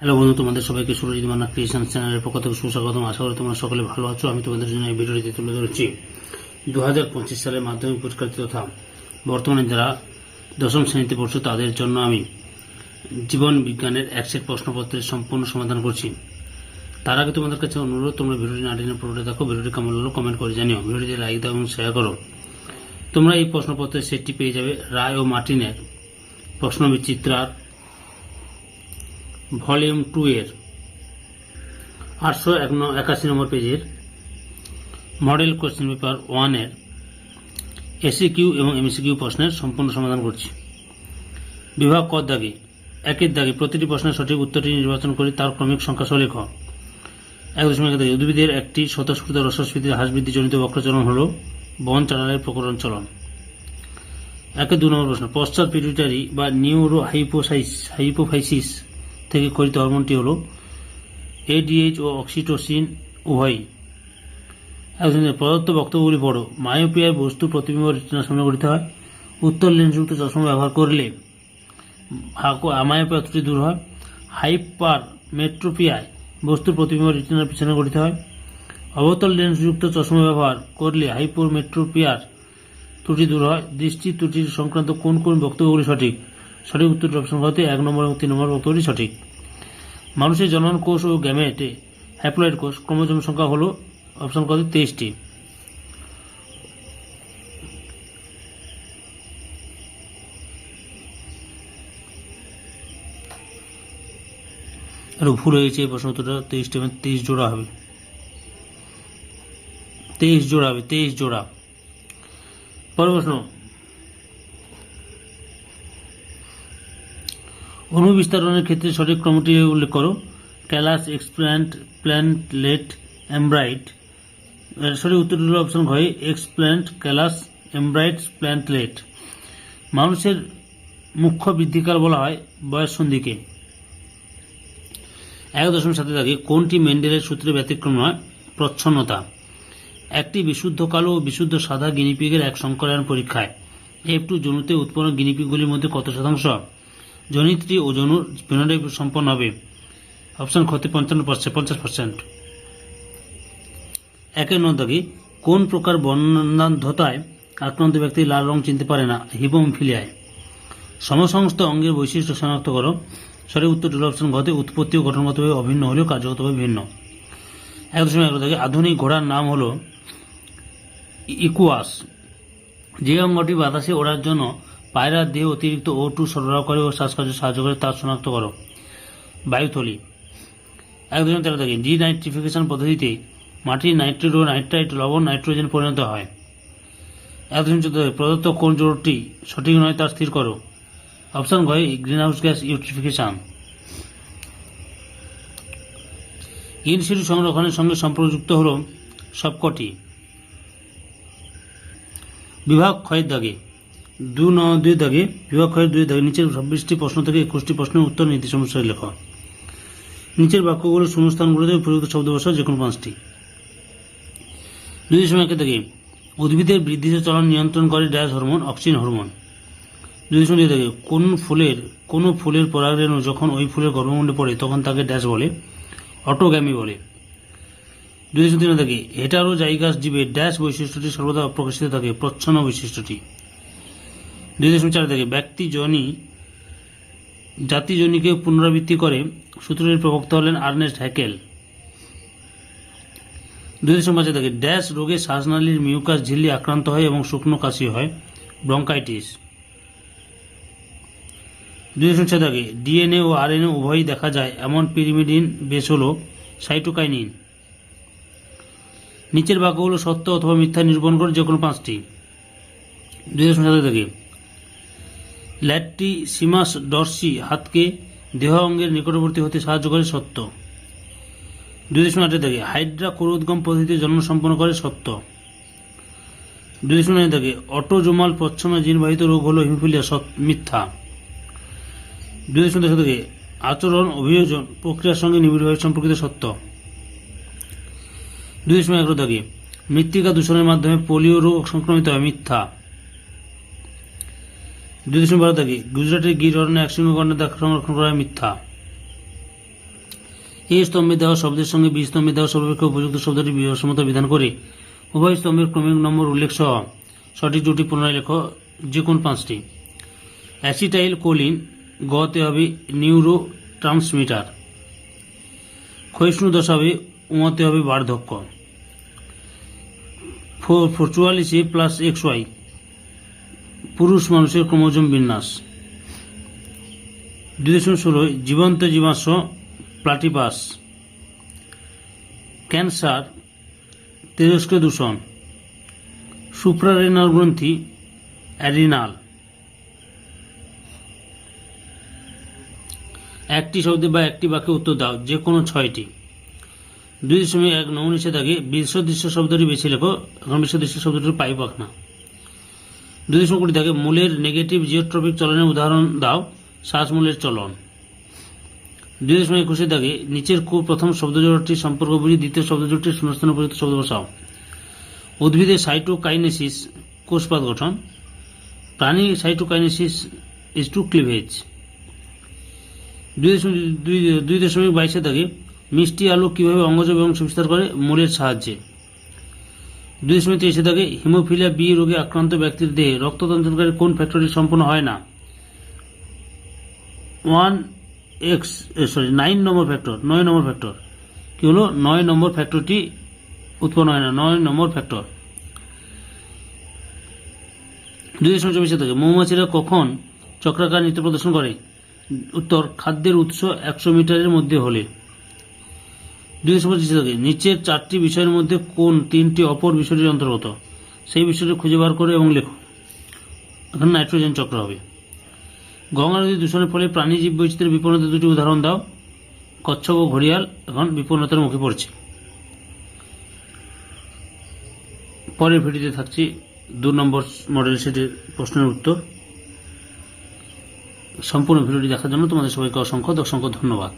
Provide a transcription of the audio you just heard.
Hello বন্ধু, তোমাদের সবাইকে সুরজিৎ মান্না ক্রিয়েশন চ্যানেলের পক্ষ থেকে সুস্বাগতম। আশা করি তোমরা সকলে ভালো আছো। আমি তোমাদের জন্য এই ভিডিওটি তুলে ধরেছি। দু হাজার পঁচিশ সালে মাধ্যমিক পরীক্ষার্থী তথা বর্তমানে যারা দশম শ্রেণীতে পড়ছো, তাদের জন্য আমি জীবন বিজ্ঞানের এক সেট প্রশ্নপত্রের সম্পূর্ণ সমাধান করছি। তার আগে তোমাদের কাছে অনুরোধ, তোমরা ভিডিওটি না পুরোটা দেখো, ভিডিওটি কেমন হলো কমেন্ট করে জানিও। ভিডিওটি লাইক দাও এবং শেয়ার করো। তোমরা এই প্রশ্নপত্রের সেটটি পেয়ে যাবে রায় ও মার্টিনের প্রশ্ন বিচিত্রার ভলিউম টু এর আটশো একাশি নম্বর পেজের মডেল কোশ্চেন পেপার ওয়ানের এসি কিউ এবং এমসি কিউ প্রশ্নের সম্পূর্ণ সমাধান করছি। বিভাগ কর দাগে? একের দাগে প্রতিটি প্রশ্নের সঠিক উত্তরটি নির্বাচন করে তার ক্রমিক সংখ্যা সহ লেখ। এক দশমিক এক উদ্ভিদের একটি স্বতঃস্ফূর্ত রসস্ফীতির হ্রাস বৃদ্ধিজনিত বক্রচলন হল বন চালানের প্রকরণ চলন। একে দু নম্বর প্রশ্ন, পশ্চাৎ পিটুইটারি বা নিউরো হাইপোসাইস হাইপোফাইসিস থেকে খরিত হরমোনটি হল এডিএইচ ও অক্সিটোসিন উভয়ই। প্রদত্ত বক্তব্যগুলি পড়ো। মায়োপিয়ায় বস্তু প্রতিবিম্ব রেটিনার সামনে গঠিত হয়। উত্তর লেন্সযুক্ত চশমা ব্যবহার করলে মায়োপিয়া ত্রুটি দূর হয়। হাইপার মেট্রোপিয়ায় বস্তুর প্রতিবিম্ব রেটিনার পিছনে গঠিত হয়। অবতল লেন্সযুক্ত চশমা ব্যবহার করলে হাইপোর মেট্রোপিয়ার ত্রুটি দূর হয়। দৃষ্টি ত্রুটির সংক্রান্ত কোন কোন বক্তব্যগুলি সঠিক? সঠিক উত্তরটি অপশন হতে এক নম্বর এবং তিন নম্বর বক্তব্যটি সঠিক। মানুষের জনন কোষ ও গ্যামেটে হ্যাপ্লয়েড কোষ ক্রোমোজোম সংখ্যা হল অপশন কত তেইশটি। আরও ভুল হয়েছে এই প্রশ্ন উত্তরটা তেইশটি এবং তেইশ জোড়া হবে। তেইশ জোড়া হবে, তেইশ জোড়া। পরের প্রশ্ন অণু বিস্তারণের ক্ষেত্রে সঠিক ক্রমটি উল্লেখ করো। Callus, explant plantlet embryoid. সঠিক উত্তর হল অপশন ঘয়ে এক্সপ্ল্যান্ট, ক্যালাস, এমব্রাইট প্ল্যান্টলেট মানুষের মুখ্য বৃদ্ধিকাল বলা হয় বয়স সন্ধিকে। এক দশমিক সাথে থাকে কোনটি মেন্ডেলের সূত্রে ব্যতিক্রম নয়? প্রচ্ছন্নতা। একটি বিশুদ্ধ কালো ও বিশুদ্ধ সাদা গিনিপিগের এক সংকরায়ন পরীক্ষায়। এফ টু জনুতে উৎপন্ন গিনিপিগুলির মধ্যে কত শতাংশ? জনিতটি ও জনুর ফেনোটাইপ সম্পন্ন হবে। অপশন ক্ষতি পঞ্চান্ন পার্সেন্ট পঞ্চাশ পার্সেন্ট। একের নদাগি কোন প্রকার বর্ণান্ধতায় আক্রান্ত ব্যক্তি লাল রং চিনতে পারে না? হিবোমফিলিয়ায় সমসংস্থ অঙ্গের বৈশিষ্ট্য শনাক্ত করো। সঠিক উত্তর হল অপশন ঘতে উৎপত্তি ও গঠনগতভাবে অভিন্ন হলেও কার্যগতভাবে ভিন্ন। এক দশমিক এক দাগে, আধুনিক ঘোড়ার নাম হলো ইকুয়াস। যে অঙ্গটি বাতাসে ওড়ার জন্য পায়রার দেহে অতিরিক্ত ও টু সরবরাহ করে ও শ্বাসকার্যে সাহায্য করে তা শনাক্ত করো। বায়ুথলি। এক দশমিক তেরো থেকে ডি নাইট্রিফিকেশন পদ্ধতিতে মাটির নাইট্রেট ও নাইট্রাইট লবণ নাইট্রোজেন পরিণত হয়। এক দশমিক চোদ্দ প্রদত্ত কোন জোরটি সঠিক নয় তা স্থির করো। Option ঘয়ে greenhouse gas eutrophication. In situ সংরক্ষণের সঙ্গে সম্পর্কযুক্ত হল সবকটি। বিভাগ ক্ষয়ের দাগে। দু ন দুই দাগে, বিভাগ ক্ষয়ের দুই দাগে নিচের ছাব্বিশটি প্রশ্ন থেকে একুশটি প্রশ্নের উত্তর নীতি সমস্যায় লেখ। নিচের বাক্যগুলো শূন্যস্থানগুলোতে উপযুক্ত শব্দ বসা যে কোনো পাঁচটি। দুই দশমিক একে দাগে, উদ্ভিদের বৃদ্ধিতে চলন নিয়ন্ত্রণ করে ড্যাশ হরমোন, অক্সিজেন হরমোন। দুই দশমিক দুই কোন ফুলের কোন ফুলের পরাগরেণু যখন ওই ফুলের গর্ভমুণ্ডে পড়ে, তখন তাকে ড্যাশ বলে? অটোগ্যামি বলে। দুই দশমিক তিন দাগে হেটারো জাইগাস জীবের ড্যাশ বৈশিষ্ট্যটি সর্বদা প্রকাশিত থাকে, প্রচ্ছন্ন বৈশিষ্ট্যটি। দশমিক চার থেকে ব্যক্তি জনি, জাতি জনিকে পুনরাবৃত্তি করে সূত্রের প্রবক্তা হলেন আর্নেস্ট হ্যাকেল। দুই পাঁচে থেকে ড্যাশ রোগে শ্বাসনালীর মিউকাস ঝিল্লি আক্রান্ত হয় এবং শুকনো কাশি হয়, ব্রঙ্কাইটিস। দুই ছয় থেকে ডিএনএ ও আরএনএ উভয়ই দেখা যায়, এমন পিরিমিডিন বেশ হল সাইটোকাইনিন। নিচের বাক্যগুলো সত্য অথবা মিথ্যা নিরূপণ করে যে কোনো পাঁচটি। দুই সাত থেকে ল্যাটটি সিমাস ডরসি হাতকে দেহ অঙ্গের নিকটবর্তী হতে সাহায্য করে সত্য। দুই দশমিক আটের থেকে হাইড্রা কোরোদ্গম পদ্ধতিতে জন্ম সম্পন্ন করে সত্য। দুই দশমিক নয় থেকে অটোজোমাল প্রচ্ছন্ন জিনবাহিত রোগ হল হিমোফিলিয়া মিথ্যা। দুই দশমিক দশ থেকে আচরণ, অভিযোজন প্রক্রিয়ার সঙ্গে নিবিড়ভাবে সম্পর্কিত সত্য। দুই দশমিক এগারো থেকে মৃত্তিকা দূষণের মাধ্যমে পোলিও রোগ সংক্রমিত হয় মিথ্যা। দুই দশমিক বারো থেকে গুজরাটের গির অরণ্যে একসঙ্গে গণ্ডা সংরক্ষণ করা মিথ্যা। এই স্তম্ভে দেওয়া শব্দের সঙ্গে বি স্তম্ভে দেওয়া সর্বাপেক্ষা উপযুক্ত শব্দটি বিভাসমতা বিধান করে। উভয় স্তম্ভের ক্রমিক নম্বর উল্লেখ সহ সঠিক দুটি পুনরায় লেখ যে কোন পাঁচটি। অ্যাসিটাইল কোলিন, গতে হবে নিউরো ট্রান্সমিটার ক্ষয়িষ্ণু দশা হবে উমাতে হবে বার্ধক্য। ফোর ফোর চুয়াল্লিশে প্লাস এক্স ওয়াই। পুরুষ মানুষের ক্রোমোজোম বিন্যাস। দুই দশমিক ষোলোয় জীবন্ত জীবাশ্ম প্লাটিপাস। ক্যান্সার তেজস্ক দূষণ। সুপ্রারেনাল গ্রন্থি অ্যারিনাল একটি শব্দে বা একটি বাক্যে উত্তর দাও যে কোনো ছয়টি। দুই দশমিক এক, নৌ নিষেধাগে বিশ্বদৃশ্য শব্দটি বেছে লেখো এখন বিশ্বদৃশ্য শব্দটি পাই পাখনা দুই দশমিক কুড়ি থাকে, মূলের নেগেটিভ জিওট্রপিক চলনের উদাহরণ দাও, শ্বাসমূলের চলন। দুই দশমিক একুশে দাগে নিচের কো প্রথম শব্দজোড়টির সম্পর্ক বুঝি, দ্বিতীয় শব্দজোড়টির শূন্যস্থানে উপযুক্ত শব্দ বসাও। উদ্ভিদের সাইটোকাইনেসিস কোষপাত গঠন। প্রাণী সাইটোকাইনেসিস ইজ টু ক্লিভেজ দুই দশমিক দুই দশমিক বাইশে দাগে মিষ্টি আলু কীভাবে অঙ্গজ এবং বিস্তার করে? মূলের সাহায্যে। দুই দশমিক তেইশে দাগে হিমোফিলিয়া বি রোগে আক্রান্ত ব্যক্তির দেহে রক্ততন্ত্রকারী কোন ফ্যাক্টরি সম্পন্ন হয় না? ওয়ান এক্স সরি, নাইন নম্বর ফ্যাক্টর, নয় নম্বর ফ্যাক্টর। কি হলো? নয় নম্বর ফ্যাক্টরটি উৎপন্ন হয় না, নয় নম্বর ফ্যাক্টর। দুই দশমিক চব্বিশে থেকে মৌমাছিরা কখন চক্রাকার নৃত্য প্রদর্শন করে? উত্তর, খাদ্যের উৎস একশো মিটারের মধ্যে হলে। দশমিক পঁচিশে থেকে। নিচের চারটি বিষয়ের মধ্যে কোন তিনটি অপর বিষয়টির অন্তর্গত, সেই বিষয়টি খুঁজে বার করে এবং লেখো। এখন নাইট্রোজেন চক্র হবে। গঙ্গা নদী দূষণের ফলে প্রাণী জীব বৈচিত্র্যের বিপন্নতার দুটি উদাহরণ দাও। কচ্ছপ ও ঘড়িয়াল এখন বিপন্নতার মুখে পড়ছে। পরের ভিডিওতে থাকছি দু নম্বর মডেল সেটের প্রশ্নের উত্তর। সম্পূর্ণ ভিডিওটি দেখার জন্য তোমাদের সবাইকে অসংখ্য অসংখ্য ধন্যবাদ।